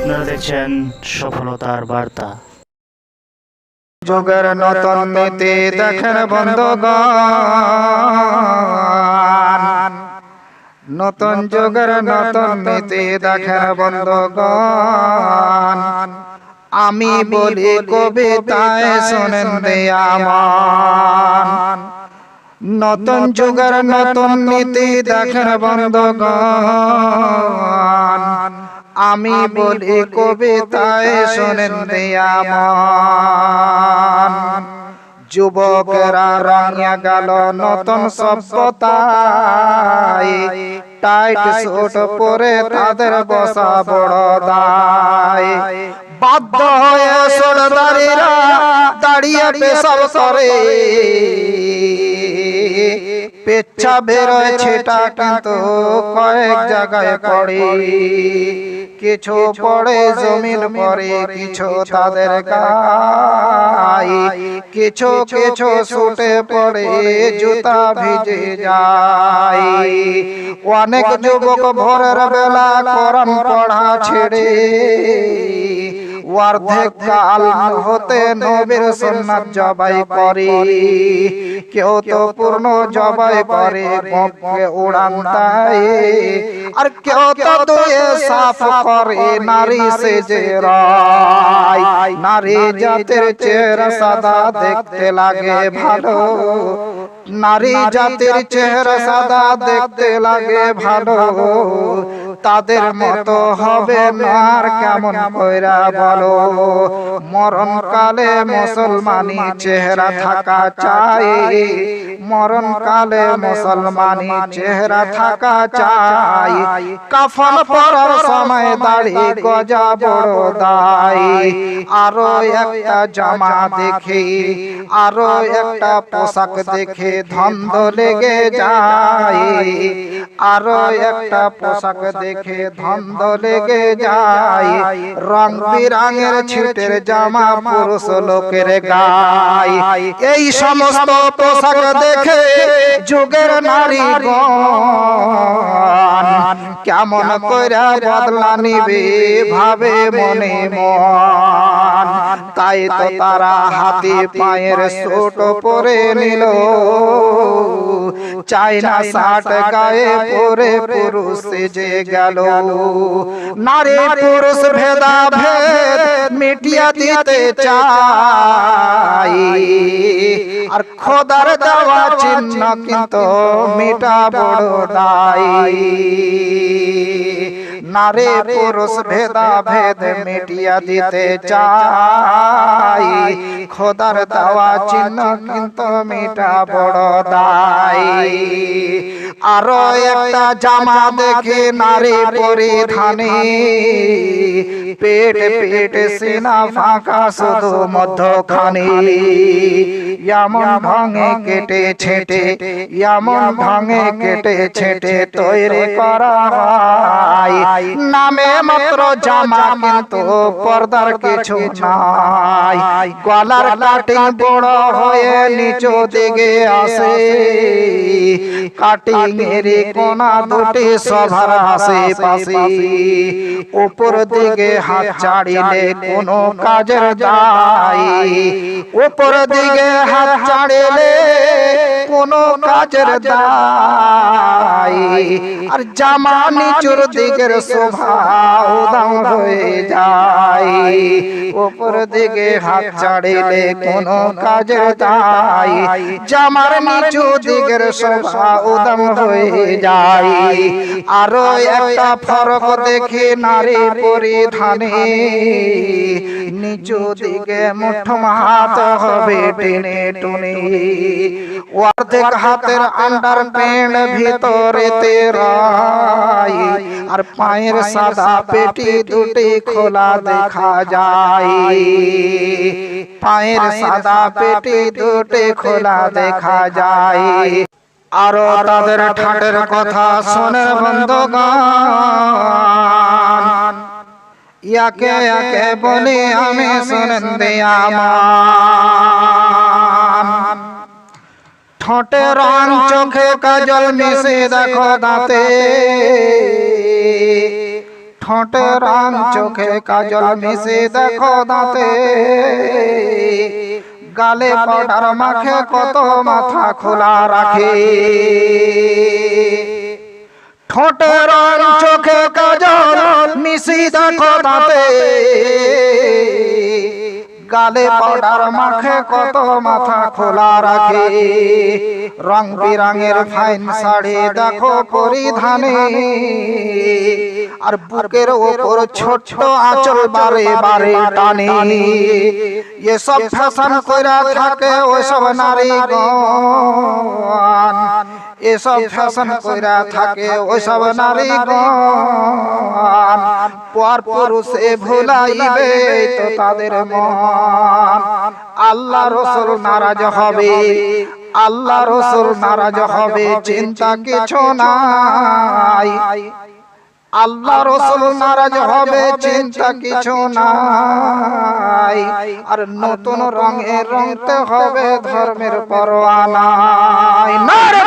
আপনারা দেখছেন সফলতার বার্তা। যুগের নতুন নীতি দেখেন বন্ধুগণ। নতুন যুগের নতুন নীতি দেখেন বন্ধুগণ। আমি বলি কবিতায় শোনেন আমার নতুন যুগের নতুন নীতি দেখেন বন্ধুগণ। আমি বলি কবিতায় শোনেন আমার যুবকেরা রঙিয়া গেল নতুন সভ্যতায়। টাইট সুট পরে তাদের বসা বড় দায় বাধ্য হয়ে সরদারিরা দাঁড়িয়ে পেশাব করে। পেচ্ছা বেরোয় ছেটা কিন্তু কয়েক জায়গায় পড়ে। কিছু পড়ে জমিন পরে কিছু তাদের কাই কিছু কিছু ছুটে পড়ে জুতা ভিজে যায়। অনেক যুবক ভোরের বেলা করম পড়া ছেড়ে অর্ধেক কাল হতে নবীর সুন্নাত জবাই করে। কেউ তো পূর্ণ জবাই করে গপকে উড়ান দেয় আর কেউ তো দুয়ে সাফ করে, নারী সে যে রায় নারী জাতের চেহারা সাদা দেখতে লাগে ভালো। নারী জাতির চেহারা সাদা দেখতে লাগে ভালো। তাদের মতো হবে না। আর কেমন কইরা বলো? মরণ কালে মুসলমানি চেহারা থাকা চাই। মরণ কালে মুসলমানি চেহারা থাকা চাই। কাফন পরার সময় দাড়ি গজা বড় দাই আরও একটা জামা দেখে। আরও একটা পোশাক দেখে। ধন্দ লেগে যায়। আরও একটা পোশাক দেখে ধন্দ লেগে যায়। রং বিরঙের ছিটের জামা পুরুষ লোকের গায়। এই সমস্ত পোশাক দেখে যুগের নারী কেমন কইরা বদলা নিবে? ভাবে মনে মন। তাই তো তারা হাতে পায়ের ছোট পরে নিল। চাইনা শার্ট গায়ে পরে পুরুষ যে গেল। নারী পুরুষ ভেদা ভেদ মিটিয়া দিতে চাই। আর খোদার দেওয়া চিহ্ন কিন্তু মিটা বড় দায়। নারী পুরুষ ভেদা ভেদ মিটিয়া দিতে চাই। খোদার দাওয়া চিহ্ন কিন্তু মিটা বড় দায়। আরও একটা জামা দেখে নারী পরিধানে। পেট পেট সিনা ফাঁকা শুধু মধ্যখানে। এমন ভাঙে কেটে ছেটে। এমন ভাঙে কেটে ছেটে তৈরি করা। হয় নামে মাত্র জামা কিন্তু পর্দার কিছু নাই। গলার কাটিং বড় হয়ে নিচু দিকে আসে। কাটিং এর কোনা দুটি সভার আশেপাশে। উপর দিকে হাত চাড়িলে কোনো কাজের দায়। উপর দিকে হাত চাড়িলে কোনো কাজের দায়। আর জামা নিচুর দিকের শোভা উদাম হয়ে যায়। উপর দিকে হাত চাড়িলে কোনো কাজের দায়। জামার নিচু দিকের শোভা উদাম হয়ে যায়। আরও একটা ফরক দেখি নারী পরিধানে। নিচু দিকে মুঠম হাত হবে টেনে টুনে। অর্ধেক হাতের আন্ডার প্যান্ট ভিতরে তেরাই। আর পায়ের সাদা পেটি দুটি খোলা দেখা যায়। পায়ের সাদা পেটি দুটি খোলা দেখা যায়। আরও তাদের ঠাটের কথা শোনে বন্ধগান ইয়াকে ইয়াকে বলি আমি শোনেন দে আমার। ঠোঁটে রং চোখে কাজল মিশে দেখো দাঁতে ঠোঁটে রং চোখে কাজল মিশে দেখো দাঁতে গালে পাউডার মাখে কত মাথা খোলা রাখে ঠোঁটে রং চোখে কাজল মিশি দেখো দাঁতে গালে পাউডার মাখে কত মাথা খোলা রাখে। রং বিরঙের ফাইন শাড়ি দেখো পরিধানে। আর বুকের ওপর ছোট আঁচল বারে বারে টানে। এসব ফ্যাশন কইরা থাকে ওসব নারী এসব ফ্যাশন কইরা থাকে ওসব নারী পর পুরুষে ভুলাইবে তো তাদের মন। আল্লাহ রসুল নারাজ হবে। আল্লাহ রসুল নারাজ হবে। চিন্তা কিছু নাই। আল্লাহ রসুল নারাজ হবে। চিন্তা কিছু নাই। আর নতুন রঙে রঙতে হবে ধর্মের পরোয়া নাই নারে